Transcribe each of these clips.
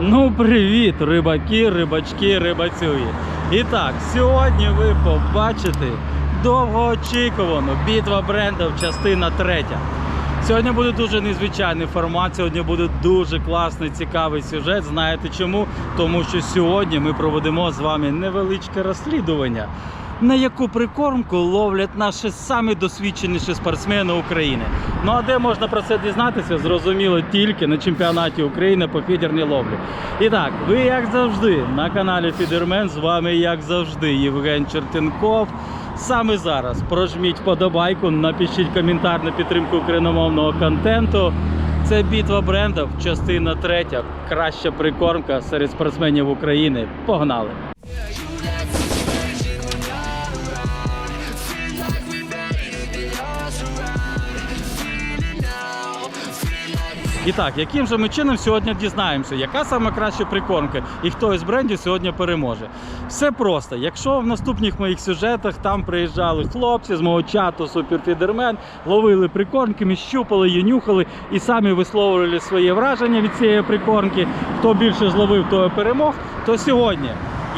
Ну, привіт, рибаки, рибачки, рибацюї. І так, сьогодні ви побачите довгоочікувану битва брендів, частина третя. Сьогодні буде дуже незвичайний формат, сьогодні буде дуже класний, цікавий сюжет. Знаєте чому? Тому що сьогодні ми проведемо з вами невеличке розслідування, на яку прикормку ловлять наші самі досвідченіші спортсмени України. Ну а де можна про це дізнатися? Зрозуміло тільки на чемпіонаті України по фідерній ловлі. І так, ви як завжди на каналі Фідермен. З вами, як завжди, Євген Чертенков. Саме зараз прожміть подобайку, напишіть коментар на підтримку україномовного контенту. Це битва брендів, частина третя. Краща прикормка серед спортсменів України. Погнали! І так, яким же ми чином сьогодні дізнаємося, яка саме краща прикормка і хто із брендів сьогодні переможе. Все просто. Якщо в наступних моїх сюжетах там приїжджали хлопці з мого чату Суперфідермен, ловили прикормки, щупали, її нюхали і самі висловлювали своє враження від цієї прикормки, хто більше зловив, той перемог, то сьогодні.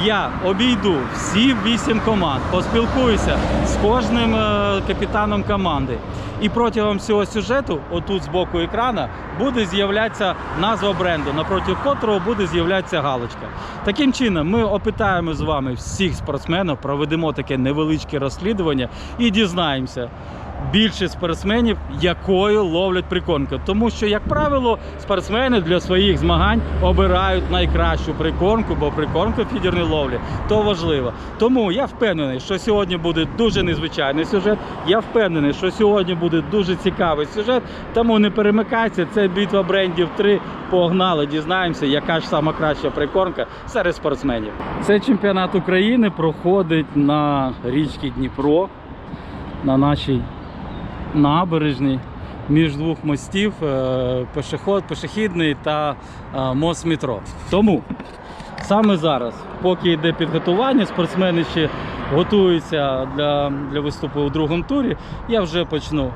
Я обійду всі вісім команд, поспілкуюся з кожним е, капітаном команди. І протягом цього сюжету, отут з боку екрана, буде з'являтися назва бренду, напроти котрого буде з'являтися галочка. Таким чином, ми опитаємо з вами всіх спортсменів, проведемо таке невеличке розслідування і дізнаємося. Більше спортсменів, якою ловлять прикормку. Тому що, як правило, спортсмени для своїх змагань обирають найкращу прикормку, бо прикормка в фідерній ловлі то важливо. Тому я впевнений, що сьогодні буде дуже незвичайний сюжет. Я впевнений, що сьогодні буде дуже цікавий сюжет. Тому не перемикайся. Це битва брендів 3. Погнали, дізнаємося, яка ж сама краща прикормка серед спортсменів. Цей чемпіонат України проходить на річці Дніпро, на нашій набережній між двох мостів е, пешеход, пешехідний та е, мост метро. Тому саме зараз, поки йде підготування, спортсмени ще готуються для, для виступу у другому турі, я вже почну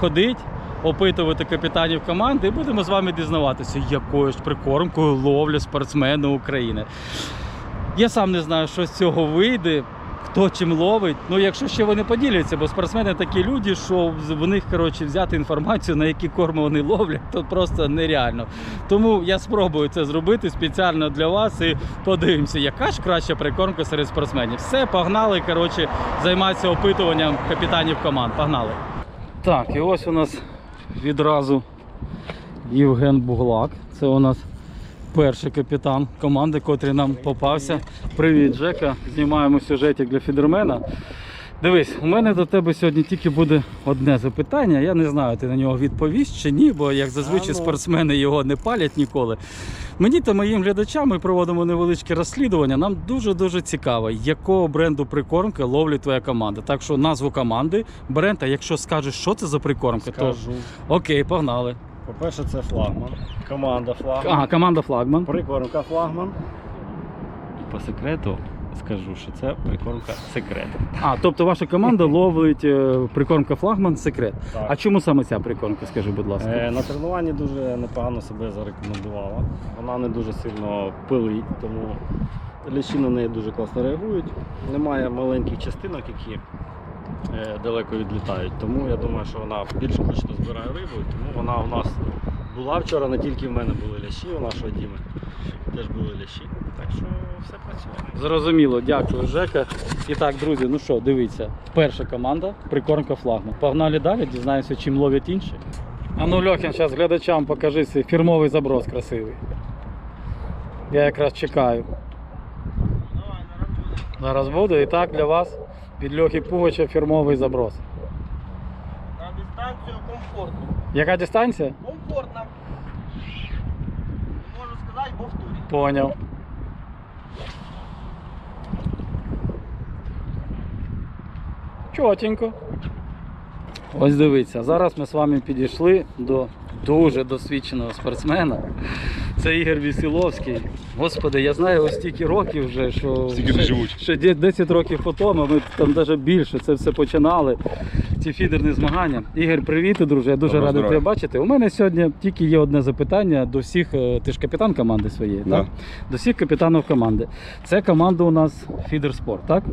ходити. Опитувати капітанів команди і будемо з вами дізнаватися, якою ж прикормкою ловлять спортсмени України. Я сам не знаю, що з цього вийде, хто чим ловить. Ну, якщо ще вони поділяться, бо спортсмени такі люди, що в них коротше, взяти інформацію, на які корми вони ловлять, то просто нереально. Тому я спробую це зробити спеціально для вас і подивимося, яка ж краща прикормка серед спортсменів. Все, погнали. Коротше, займатися опитуванням капітанів команд. Погнали. Так, і ось у нас відразу Євген Буглак. Це у нас перший капітан команди, котрий нам попався. Привіт, Жека. Знімаємо сюжетик для Фідермена. Дивись, у мене до тебе сьогодні тільки буде одне запитання. Я не знаю, ти на нього відповість чи ні, бо як зазвичай ну. спортсмени його не палять ніколи. Мені та моїм глядачам ми проводимо невеличке розслідування. Нам дуже-дуже цікаво, якого бренду прикормки ловлять твоя команда. Так що назву команди, бренд, а якщо скажеш, що це за прикормка, то окей, погнали. По-перше, це флагман. Команда флагман. Ага, команда флагман. Прикормка флагман. По секрету скажу, що це прикормка секрет. А, тобто ваша команда ловить е, прикормка флагман секрет. Так. А чому саме ця прикормка, скажи, будь ласка? Е, на тренуванні дуже непогано себе зарекомендувала. Вона не дуже сильно пилить, тому лещі на неї дуже класно реагують. Немає маленьких частинок, які далеко відлітають. Тому я думаю, що вона більш гучно збирає рибу, тому вона у нас була вчора, не тільки в мене були лящі, у нашого Діми теж були лящі. Так що все працює. Зрозуміло, дякую, Жека. І так, друзі, ну що, дивіться, перша команда прикормка флагман. Погнали далі, дізнаємося, чим ловлять інші. А ну, Льохін, зараз глядачам покажи свій фірмовий заброс красивий. Я якраз чекаю. Зараз буде. І так для вас від Льохи Пугача фірмовий заброс. На дистанцію комфортно. Яка дистанція? Комфортно. Можу сказати, бо в турі. Поняв. Чотенько. Ось дивіться, зараз ми з вами підійшли до дуже досвідченого спортсмена. Це Ігор Вісіловський. Господи, я знаю ось стільки років вже, що Стільки ще, живуть. ще 10 років по тому, ми там навіть більше це все починали. ці фідерні змагання. Ігор, привіт, друже. Я дуже Доброго радий здоров'я. тебе бачити. У мене сьогодні тільки є одне запитання до всіх. е, Ти ж капітан команди своєї, Да. так? До всіх капітанів команди. Це команда у нас Фідер Спорт, так?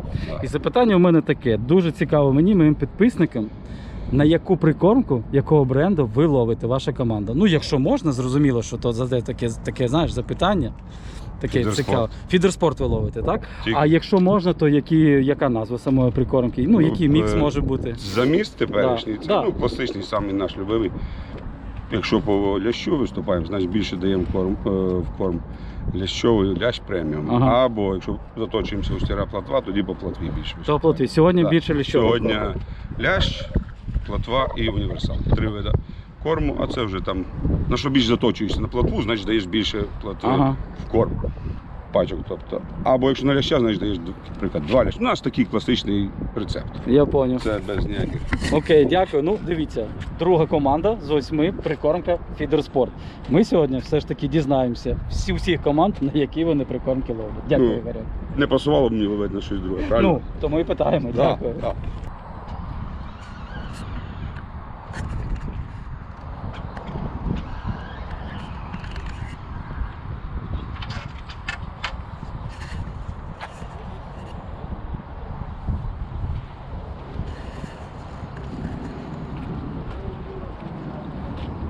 І запитання у мене таке: дуже цікаво мені, моїм підписникам. На яку прикормку, якого бренду ви ловите ваша команда? Ну, якщо можна, зрозуміло, що то за таке, таке знаєш, запитання. Таке Фідерспорт. цікаве. Фідерспорт ви ловите, так? Тільки. А якщо можна, то які, яка назва самої прикормки? Ну, Ну, який мікс е, може бути? Заміст теперішній, Да, це да. ну, класичний, самий наш любимий. Якщо по лящу виступаємо, значить більше даємо корм, е, в корм лящовий лящ преміум. Ага. Або якщо заточуємося у стіра платва, тоді по платві більше. То плотві. Сьогодні Да. більше ліщового. Сьогодні лящ, платва і універсал. Три види корму, а це вже там, на що більш заточуєшся на платву, значить даєш більше платви Ага. в корм. Пачок, тобто. Або якщо на ляща, значить даєш, наприклад, два ляща. У нас такий класичний рецепт. Я поняв. Це без ніяких. Окей, дякую. Ну, дивіться, друга команда з восьми прикормка Фідерспорт. Ми сьогодні все ж таки дізнаємося всі всіх команд, на які вони прикормки ловлять. Дякую, Ну, Ігорю. Не пасувало б мені на щось друге, правильно? Ну, тому і питаємо. Да, Дякую. да.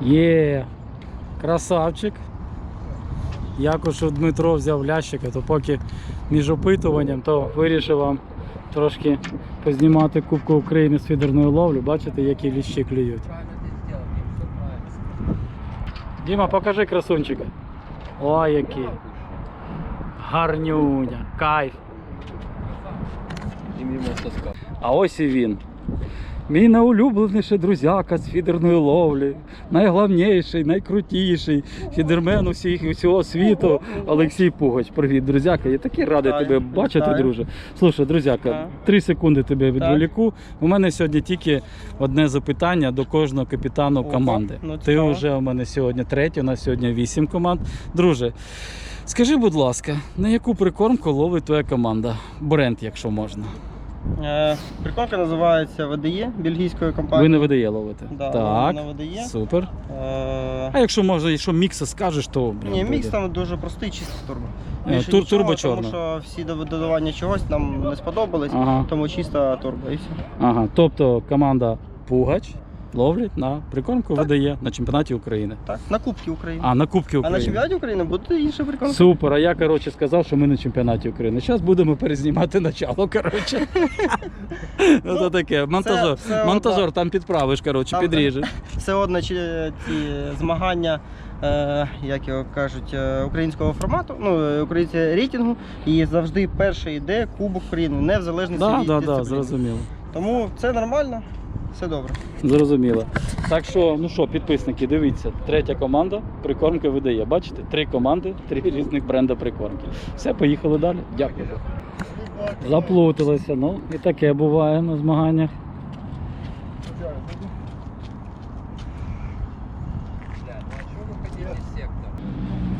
Є, красавчик. Якось Дмитро взяв лящика, то поки між опитуванням, то вирішив вам трошки познімати Кубку України з фідерної ловлі. Бачите, які ліщі клюють. Діма, покажи красунчика. Ой, який. Гарнюня, кайф. А ось і він. Мій найулюбленіший друзяка з фідерної ловлі, найголовніший, найкрутіший фідермен усіх усього світу Олексій Пугач. Привіт, друзяка. Я такий радий Вітаю, тебе бачити, вітаю. друже. Слушай, друзяка, три секунди тебе відволіку. У мене сьогодні тільки одне запитання до кожного капітану команди. ну, Ти вже у мене сьогодні третій, у нас сьогодні вісім команд. Друже, скажи, будь ласка, на яку прикормку ловить твоя команда? Бренд, якщо можна. Е, Прикормка називається ВДЄ бельгійської Ви компанії. не видає ловити. Да, так. на ВДЄ. Супер. Е, А якщо можна, якщо мікса скажеш, то блін, Ні, мікс там дуже простий, чисто турбо. Е, Більше тур- нічого, турбо-чорна. Тому що всі дод- додавання чогось нам не сподобалось, Ага, тому чисто турбо і все. ага. Тобто команда Пугач ловлять на прикормку видає на чемпіонаті України. Так, на Кубки України. А на Кубки А на чемпіонаті України буде інша прикормка. Супер, а я коротше сказав, що ми на чемпіонаті України. Зараз будемо перезнімати начало. Коротше. Ну то таке. Монтажер, все монтажер одно. там підправиш, коротше, підріжеш. Все одно ці змагання, е, як його кажуть, е, українського формату, ну, е, українського рейтингу, і завжди перший йде Кубок України, не в залежності Так, від так, дисципліни. так, зрозуміло. Тому це нормально, все добре. Зрозуміло. Так що, ну що, підписники, дивіться, третя команда прикормки видає. Бачите, три команди, три різних бренда прикормки. Все, поїхали далі. Дякую. Заплуталися, ну і таке буває на змаганнях.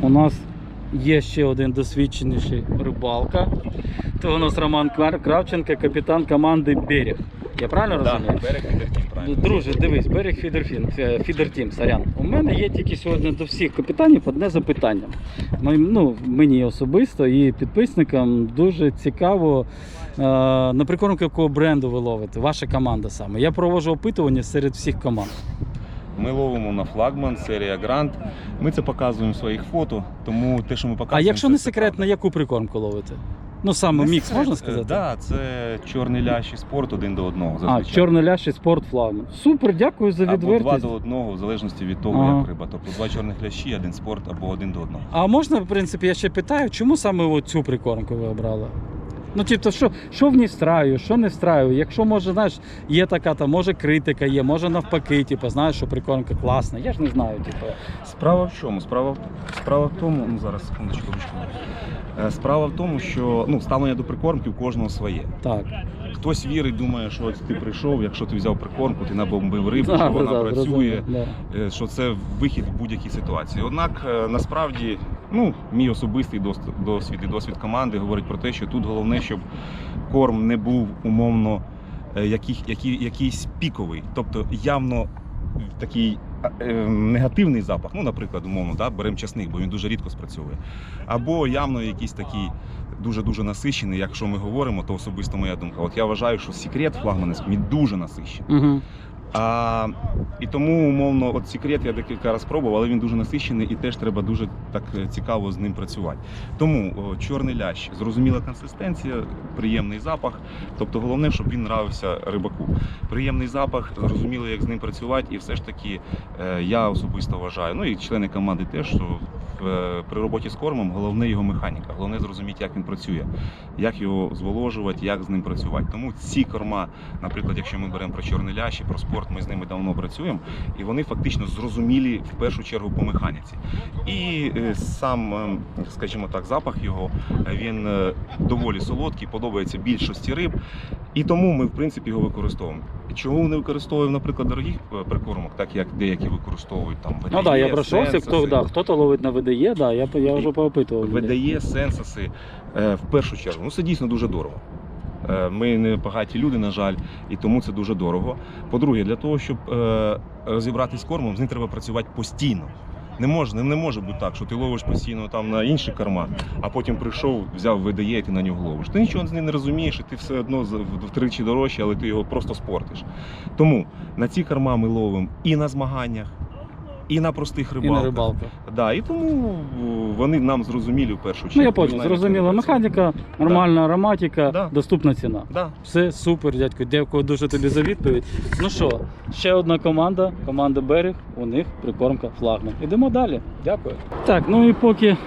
У нас є ще один досвідченіший рибалка. То у нас Роман Кравченко, капітан команди Берег. Я правильно розумію? берег Фідертім, правильно. Друже, дивись, берег Фідерфін, Фідертім, сорян. У мене є тільки сьогодні до всіх капітанів одне запитання. Ну, мені особисто і підписникам дуже цікаво, е, на прикормку якого бренду ви ловите, ваша команда саме. Я проводжу опитування серед всіх команд. Ми ловимо на флагман, серія Грант. Ми це показуємо в своїх фото, тому те, що ми показуємо. А якщо не секрет, на яку прикормку ловите? Ну саме Не мікс, можна е, сказати? Да, це чорний лящ і спорт один до одного. А, Зазвичай. чорний ляш і спорт флагман. Супер, дякую за Або два відвертість. до одного, в залежності від того, Ага. як риба. Тобто два чорних лящі, один спорт або один до одного. А можна, в принципі, я ще питаю, чому саме цю прикормку ви обрали? Ну, тобто, що, що в ній встраю, що не встраю? Якщо може, знаєш, є така, там, може критика є, може навпаки, типу, знаєш, що прикормка класна. Я ж не знаю, типу. Справа в чому? Справа, справа в тому, ну зараз секундочку ручку. Е, Справа в тому, що ну, ставлення до прикормки у кожного своє. Так. Хтось вірить, думає, що ось ти прийшов, якщо ти взяв прикормку, ти набомбив рибу, Да, що вона да, працює. зрозумів. Е, що це вихід в будь-якій ситуації. Однак е, насправді ну, мій особистий дос- досвід і досвід команди говорить про те, що тут головне, щоб корм не був умовно яких, які, якийсь піковий, тобто явно такий негативний запах. Ну, наприклад, умовно, да, беремо часник, бо він дуже рідко спрацьовує. Або явно якийсь такий дуже-дуже насичений. Якщо ми говоримо, то особисто моя думка. От я вважаю, що секрет флагманський він дуже насичений. Угу. А, і тому, умовно, от секрет я декілька разів пробував, але він дуже насичений і теж треба дуже так е, цікаво з ним працювати. Тому о, чорний лящ, зрозуміла консистенція, приємний запах. Тобто головне, щоб він нравився рибаку. Приємний запах, зрозуміло, як з ним працювати, і все ж таки е, я особисто вважаю, ну і члени команди теж, що е, при роботі з кормом головне його механіка. Головне зрозуміти, як він працює, як його зволожувати, як з ним працювати. Тому ці корма, наприклад, якщо ми беремо про чорний лящ про спорт, ми з ними давно працюємо, і вони фактично зрозумілі в першу чергу по механіці. І е, сам, е, скажімо так, запах його е, він доволі солодкий, подобається більшості риб, і тому ми в принципі його використовуємо. Чому не використовуємо, наприклад, дорогих прикормок, так як деякі використовують там Ну так, да, я пройшовся, хто, да, хто-то ловить на ВДЄ, да, я, я вже поопитував. сенсоси е, в першу чергу. Ну це дійсно дуже дорого. Е, Ми не багаті люди, на жаль, і тому це дуже дорого. По-друге, для того, щоб е, розібратись з кормом, з ним треба працювати постійно. Не може, не може бути так, що ти ловиш постійно там на інші корма, а потім прийшов, взяв видає, і ти на нього ловиш. Ти нічого з ним не розумієш, і ти все одно втричі дорожче, але ти його просто спортиш. Тому на ці корма ми ловимо і на змаганнях, і на простих І рибалках. на рибалку. Да, і тому вони нам зрозумілі в першу чергу. Ну я понял, зрозуміла механіка, нормальна ароматика, Да. доступна ціна. Да. Все супер, дядько. Дякую дуже тобі за відповідь. Ну що, ще одна команда, команда Берег, у них прикормка флагман. Ідемо далі. Дякую. Так, ну і поки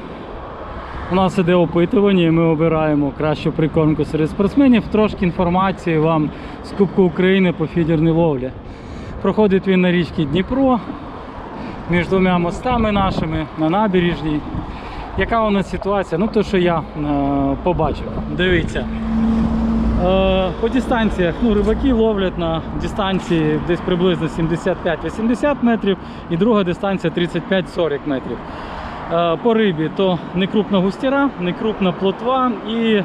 у нас іде опитування, і ми обираємо кращу прикормку серед спортсменів. Трошки інформації вам з Кубку України по фідерній ловлі. Проходить він на річці Дніпро між двома мостами нашими на набережній. Яка у нас ситуація? Ну, то, що я е, побачив. Дивіться. Е, по дистанціях ну, рибаки ловлять на дистанції десь приблизно 75-80 метрів, і друга дистанція 35-40 метрів. Е, по рибі то не крупна густіра, не крупна плотва і е,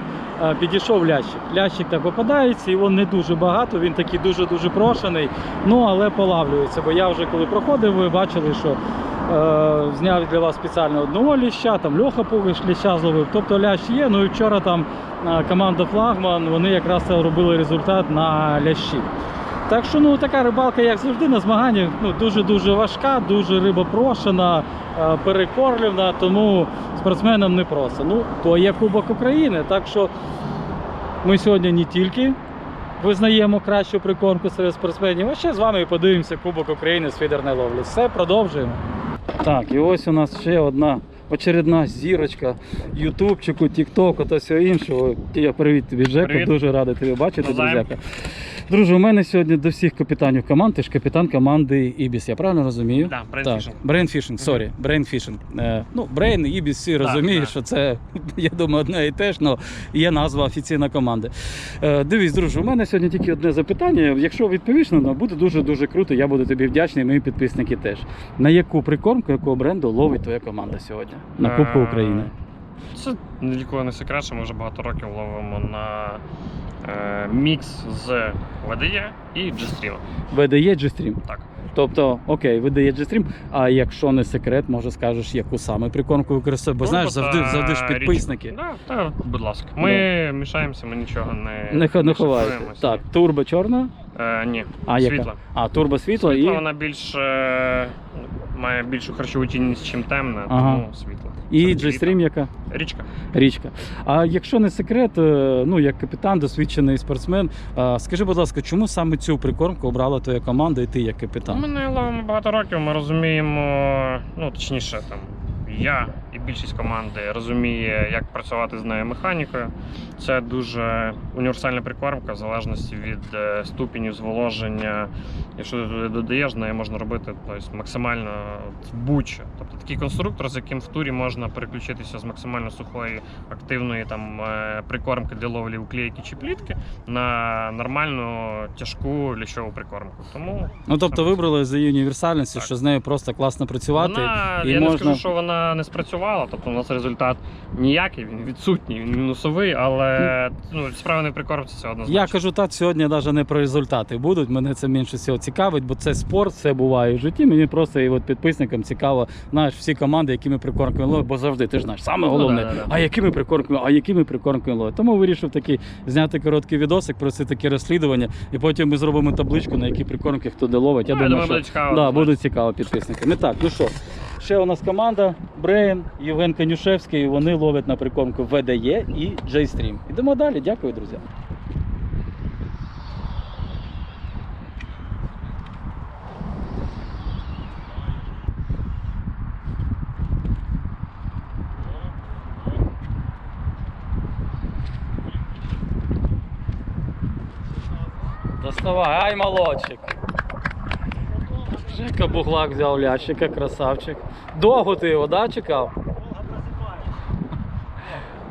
підійшов лящик. Лящик так попадається, його не дуже багато, він такий дуже-дуже прошений, ну але полавлюється. Бо я вже коли проходив, ви бачили, що е, зняв для вас спеціально одного ліща, там Льоха Пугиш ліща зловив. Тобто лящ є. Ну і вчора там е, команда Флагман, вони якраз робили результат на лящі. Так що ну така рибалка, як завжди, на змаганнях ну, дуже-дуже важка, дуже риба прошена, е, перекорлівна, тому спортсменам не просто. Ну, то є Кубок України. Так що ми сьогодні не тільки визнаємо кращу прикормку серед спортсменів, а ще з вами і подивимося Кубок України з фідерної ловлі. Все, продовжуємо. Так, і ось у нас ще одна очередна зірочка Ютубчику, Тіктоку та всього іншого. Я привіт тобі, Жека. Привіт. Дуже радий тебе бачити, друзяка. Друже, у мене сьогодні до всіх капітанів команд, ти ж капітан команди Ібіс, я правильно розумію? Да, Brain так. Fishing. Brain Fishing, сорі, Brain Fishing. Е, ну, Brain, Ібіс, всі розуміють, що це, я думаю, одне і те ж, але є назва офіційна команди. Е, дивись, друже, у мене сьогодні тільки одне запитання. Якщо відповіш на воно, буде дуже-дуже круто, я буду тобі вдячний, мої підписники теж. На яку прикормку, якого бренду ловить твоя команда сьогодні? На Кубку Е, України. Це ні для кого не секрет, що ми вже багато років ловимо на мікс з VDE і G-Stream. VDE G-Stream. Так. Тобто, окей, VDE G-Stream, а якщо не секрет, може скажеш, яку саме прикормку використовує, бо знаєш, завжди, завжди ж підписники. Да, та, будь ласка. Ми мішаємося, ми нічого не, Не, не шифруємося. Так, турбо чорна, Е, ні, а яка? світла. А, турбо світло Світла і, вона більш е, має більшу харчову цінність, ніж темна, Ага. тому світло. і G-Stream яка? Річка. Річка. А якщо не секрет, е, ну як капітан, досвідчений спортсмен, е, скажи, будь ласка, чому саме цю прикормку обрала твоя команда і ти як Ми капітан? не ловимо багато років, ми розуміємо, ну точніше, там я і більшість команди розуміє, як працювати з нею механікою. Це дуже універсальна прикормка в залежності від е, ступеню зволоження. Якщо додаєш, нею можна робити тобто, максимально будь-що. Тобто такий конструктор, з яким в турі можна переключитися з максимально сухої, активної там е, прикормки для ловлі уклейки чи плітки на нормальну тяжку ліщову прикормку. Тому Ну тобто вибрали за її універсальністю, що з нею просто класно працювати. вона, і я можна- не скажу, що вона не спрацювала, тобто у нас результат ніякий, він відсутній, він мінусовий, але ну, справа не в прикормці, це однозначно. Я кажу, так сьогодні навіть не про результати будуть. Мене це менше всього цікавить, бо це спорт, все буває в житті. Мені просто і от підписникам цікаво, знаєш, всі команди, якими прикормками ловить, бо завжди ти ж знаєш, саме Ну, головне, а якими прикормками, а якими прикормками ловить. Тому вирішив такий зняти короткий відосик про це таке розслідування, і потім ми зробимо табличку, на які прикормки хто де ловить. Я Ну, я думаю, що буде цікаво. да, буде цікаво підписникам. І так, ну що, ще у нас команда Брейн, Євген Канюшевський. Вони ловлять на прикормку VDE і J-Stream. Ідемо далі. Дякую, друзі. Доставай, ай, молодчик. Жека Буглак взяв лящика, красавчик. Довго ти його, да, чекав?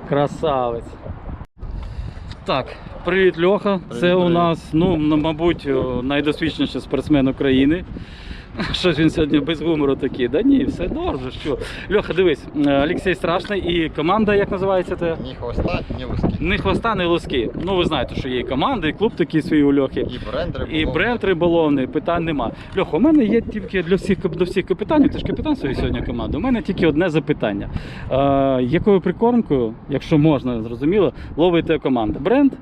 Красавець. Так, привіт, Льоха. Це у нас, ну, мабуть, найдосвідченіший спортсмен України. Щось він сьогодні без гумору такий. Да ні, все добре. Що? Льоха, дивись, Олексій Страшний і команда, як називається те? Ні хвоста, ні луски. Ні хвоста, ні луски. Ну, ви знаєте, що є і команда, і клуб такий свій у Льохи. І бренд І бренд риболовний, питань нема. Льоха, у мене є тільки для всіх до всіх капітанів, ти ж капітан своєї сьогодні команди. У мене тільки одне запитання. Е, якою прикормкою, якщо можна, зрозуміло, ловите команда? Бренд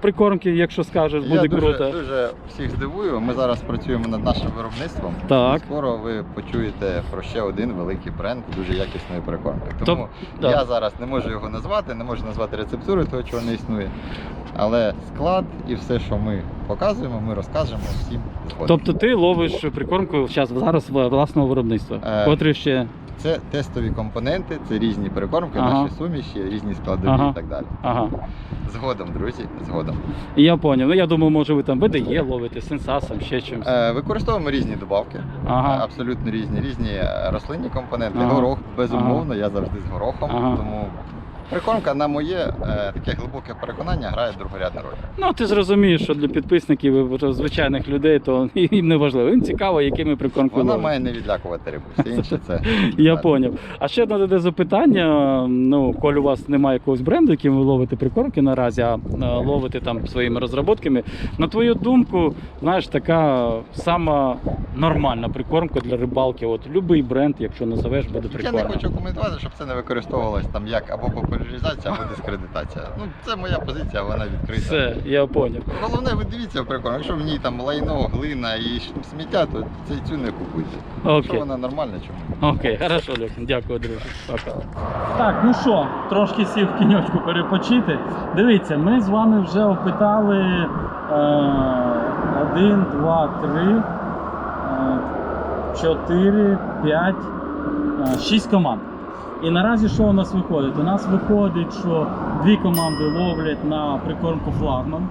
прикормки, якщо скажеш, буде Я дуже, круто. дуже всіх здивую. Ми зараз працюємо над нашим виробництвом. Так. І скоро ви почуєте про ще один великий бренд дуже якісної прикормки. Тому да. я зараз не можу його назвати, не можу назвати рецептуру того, чого не існує. Але склад і все, що ми показуємо, ми розкажемо всім згодом. Тобто ти ловиш прикормку зараз, зараз власного виробництва, Е, котрі ще. Це тестові компоненти, це різні прикормки, Ага. наші суміші, різні складові Ага. і так далі. Ага. Згодом, друзі, згодом. Я зрозумів. Ну я думаю, може ви там ВДЄ ловите, сенсасом, ще чимось. Е, Використовуємо різні добавки, Ага. Е, абсолютно різні, різні е, рослинні компоненти. Ага. Горох, безумовно, я завжди з горохом. Ага. Тому прикормка, на моє е, таке глибоке переконання, грає другорядну роль. Ну, ти зрозумієш, що для підписників і звичайних людей, то їм не важливо. Їм цікаво, якими прикормками Вона має не відлякувати рибу. Все інше це. Я поняв. А ще одне таке запитання. Ну, коли у вас немає якогось бренду, яким ви ловите прикормки наразі, а ловите там своїми розробками. На твою думку, знаєш, така сама нормальна прикормка для рибалки. От будь-який бренд, якщо назовеш, буде Я не хочу коментувати, щоб це не використовувалось там як або популяризація, або дискредитація. Ну, це моя позиція, вона відкрита. Все, я поняв. Головне, ви дивіться в прикорм. Якщо в ній там лайно, глина і сміття, то це цю не купуйте. Якщо Окей. вона нормальна, чому? Окей, хорошо, Льох, дякую, друже. Пока. Так, ну що, трошки сів в кіньочку перепочити. Дивіться, ми з вами вже опитали е, один, два, три, е, чотири, п'ять, е, шість команд. І наразі що у нас виходить? У нас виходить, що дві команди ловлять на прикормку флагман.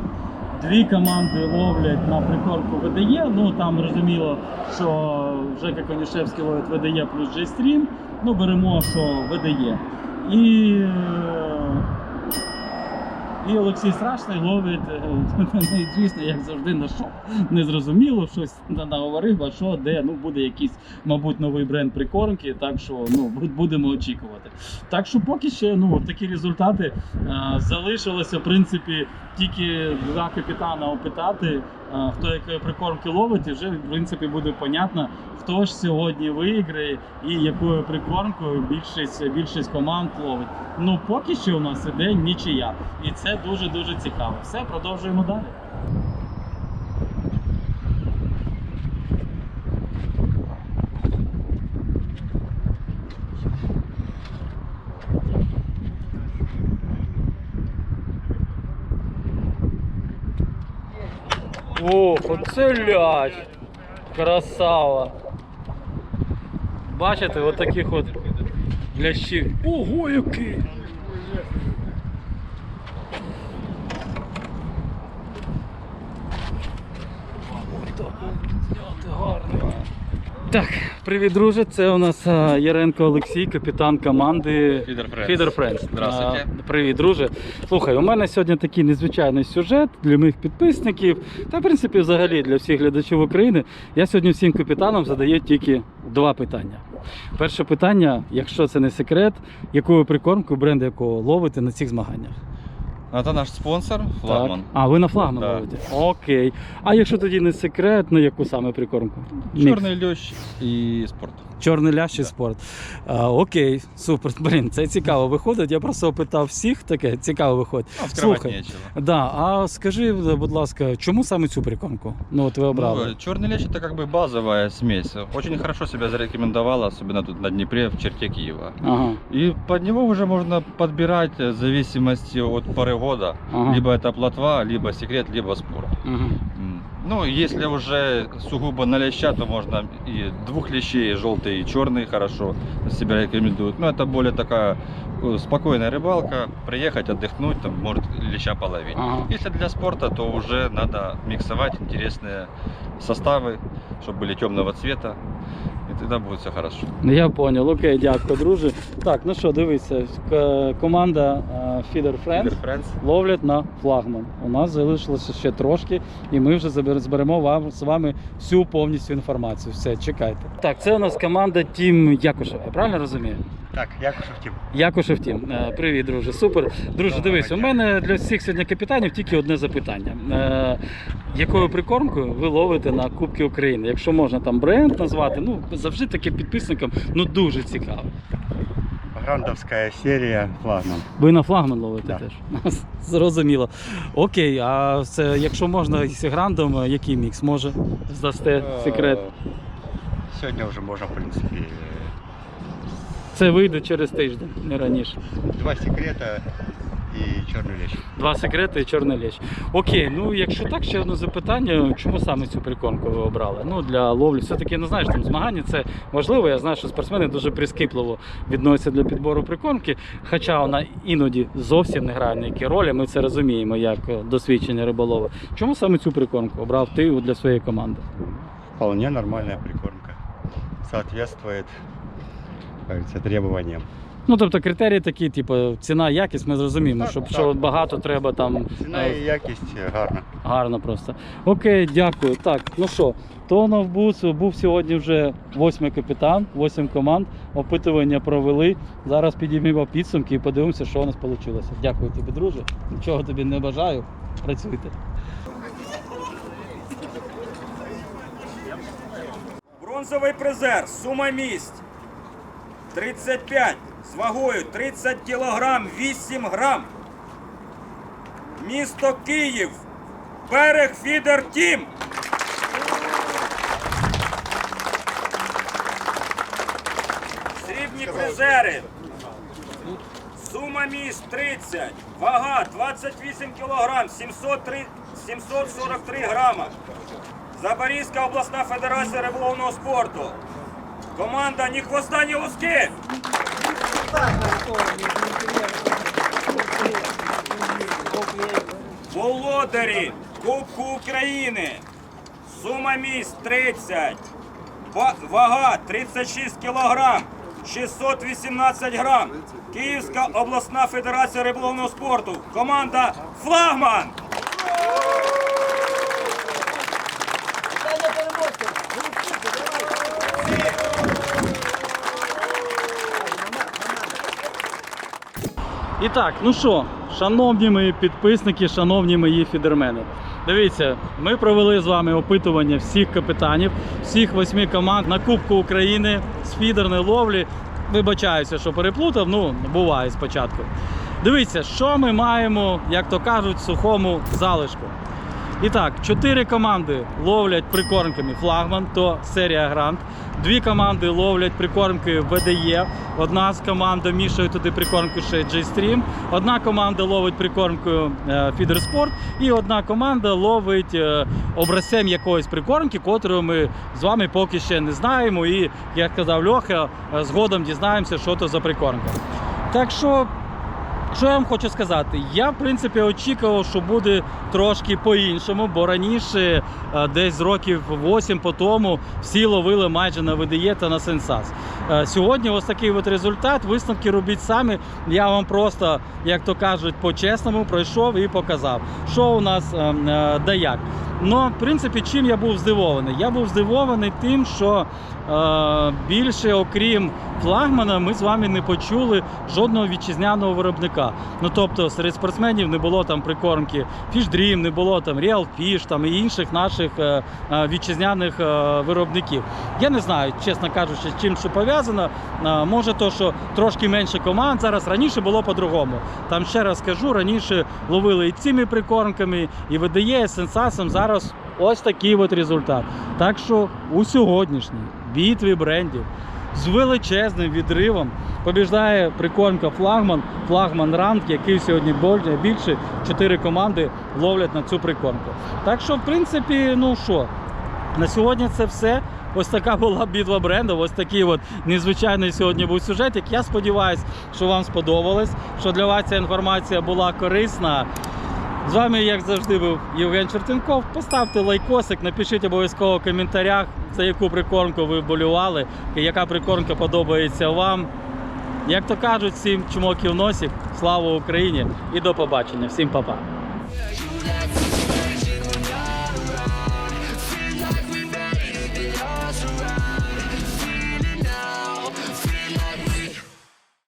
Дві команди ловлять на прикормку ВДЄ. Ну там розуміло, що Жека Конюшевський ловить ВДЄ плюс G-Stream. Ну беремо, що ВДЄ. І, е, і Олексій Страшний ловить, е, звісно, як завжди, на що. Незрозуміло, щось на- наговорив, а що, де, ну буде якийсь, мабуть, новий бренд прикормки, так що ну, будемо очікувати. Так що поки ще ну, такі результати е, залишилося, в принципі, тільки два капітана опитати, е, хто якої прикормки ловить, і вже в принципі буде понятно, хто ж сьогодні виграє і якою прикормкою більшість, більшість команд ловить. Ну поки що у нас іде нічия. І це дуже дуже цікаво. Все, продовжуємо далі. Ох, оце ляч! Красава! Бачите, от таких от лящів. Ого, який! Так, привіт, друже. Це у нас Яренко Олексій, капітан команди Feeder Friends. Здравствуйте. Привіт, друже. Слухай, у мене сьогодні такий незвичайний сюжет для моїх підписників та, в принципі, взагалі для всіх глядачів України. Я сьогодні всім капітанам задаю тільки два питання. Перше питання, якщо це не секрет, якою прикормкою бренду якого ловите на цих змаганнях? Это наш спонсор, флагман. Так. А, ви на флагман Так. ловите? Окей. А якщо тоді не секрет, на яку саме прикормку? Мікс. льощ і спорт. Чорний лящ і спорт. А, окей, супер. Блін, це цікаво виходить. Я просто опитав всіх таке, цікаво виходить. Ну, скрывать Слухай, нечего. Да, а скажи, будь ласка, чому саме цю прикормку? Ну от ви обрали. Ну, черный лещ это как бы базовая смесь. Очень хорошо себя зарекомендовала, особенно тут на Днепре, в черте Киева. Ага, И под него уже можно подбирать э, в зависимости от поры года. ага. Либо это плотва, либо секрет, либо спорт. Ага. М. Ну, если уже сугубо на леща, то можно и двух лещей, желтый и черный, хорошо себя рекомендуют. Но это более такая э, спокойная рыбалка, приехать, отдохнуть, там, может, леща половить. Ага. Если для спорта, то уже надо миксовать интересные составы, чтобы были темного цвета, и тоді буде все хорошо. Ну, Я понял, окей, дякую, друже. Так, ну що, дивіться, команда е, Feeder Friends Feeder Friends. ловлять на флагман. У нас залишилося ще трошки, і ми вже зберемо вам з вами всю повністю інформацію. Все, чекайте. Так, це у нас команда Тім Якушева, Я правильно розумію? Так, Якушев Тім. Якушев Тім. Е, Привіт, друже. Супер. Друже, дивись, у мене для всіх сьогодні капітанів тільки одне запитання. Е, якою прикормкою ви ловите на Кубки України? Якщо можна там бренд назвати, ну завжди таке підписникам ну дуже цікаво. Грандовська серія флагман. Ви на флагман ловите Да. теж. Зрозуміло. Окей, а це, якщо можна з грандом, е, який мікс може здасте секрет? Сьогодні вже можна, в принципі, Це вийде через тиждень, не раніше. два секрета і чорний лещ. Два секрети і чорний лещ. Окей, ну якщо так, ще одне запитання, чому саме цю прикормку ви обрали? Ну для ловлі, все-таки не знаєш, там змагання це важливо. Я знаю, що спортсмени дуже прискіпливо відносяться для підбору прикормки, хоча вона іноді зовсім не грає ніякі ролі. Ми це розуміємо як досвідчені риболови. Чому саме цю прикормку обрав ти для своєї команди? Вполне нормальная прикормка. Соответствует, как говорится. Ну тобто критерії такі, типу, ціна, якість, ми зрозуміємо, так. що багато треба там Ціна е, і якість гарна. Гарно просто. Окей, дякую. Так, ну що, Тонов Бус був сьогодні вже восьмий капітан, восім команд. Опитування провели. Зараз підіймемо підсумки і подивимося, що у нас вийшло. Дякую тобі, друже. Нічого тобі не бажаю. Працюйте. Бронзовий призер, сума місць 35 з вагою 30 кілограм 8 грам. Місто Київ. Берег Фідер Тім. Срібні призери. Сума місць 30, вага 28 кілограм 703 743 грама. Запорізька обласна федерація риболовного спорту. Команда ні хвоста, ні луски. Володарі Кубку України. Сума місць 30. Вага 36 кілограм. 618 грам. Київська обласна федерація риболовного спорту. Команда Флагман. І так, ну що, шановні мої підписники, шановні мої фідермени. Дивіться, ми провели з вами опитування всіх капітанів, всіх восьми команд на Кубку України з фідерної ловлі. Вибачаюся, що переплутав, ну буває спочатку. Дивіться, що ми маємо, як то кажуть, сухому залишку. І так, чотири команди ловлять прикормками флагман, то серія Грант. Дві команди ловлять прикормки ВДЄ. Одна з команд мішає туди прикормку ще J-Stream. Одна команда ловить прикормкою е, Sport. І одна команда ловить е, образцем якоїсь прикормки, котру ми з вами поки ще не знаємо. І, як казав Льоха, згодом дізнаємося, що то за прикормка. Так що що я вам хочу сказати? Я, в принципі, очікував, що буде трошки по-іншому, бо раніше, е, десь років 8 по тому, всі ловили майже на ВДЄ та на Сенсас. Е, Сьогодні ось такий от результат. Висновки робіть самі. Я вам просто, як то кажуть, по-чесному пройшов і показав, що у нас е, е, да як. Ну, в принципі, чим я був здивований? Я був здивований тим, що е, більше, окрім флагмана, ми з вами не почули жодного вітчизняного виробника. Ну тобто серед спортсменів не було там прикормки Dream, не було там Real Fish там і інших наших е, е, вітчизняних е, виробників. Я не знаю, чесно кажучи, з чим що пов'язано. Е, Може, то, що трошки менше команд зараз раніше було по-другому. Там ще раз кажу, раніше ловили і цими прикормками, і видає сенсасом зараз ось такий от результат. Так що у сьогоднішній битві брендів з величезним відривом побіждає прикормка флагман, флагман ранг, який сьогодні більше чотири команди ловлять на цю прикормку. Так що, в принципі, ну що, на сьогодні це все. Ось така була битва брендів, ось такий от незвичайний сьогодні був сюжет. Як Я сподіваюся, що вам сподобалось, що для вас ця інформація була корисна. З вами, як завжди, був Євген Чертенков. Поставте лайкосик, напишіть обов'язково в коментарях, за яку прикормку ви вболювали, і яка прикормка подобається вам. Як то кажуть, всім чмоків носів, слава Україні і до побачення. Всім па-па.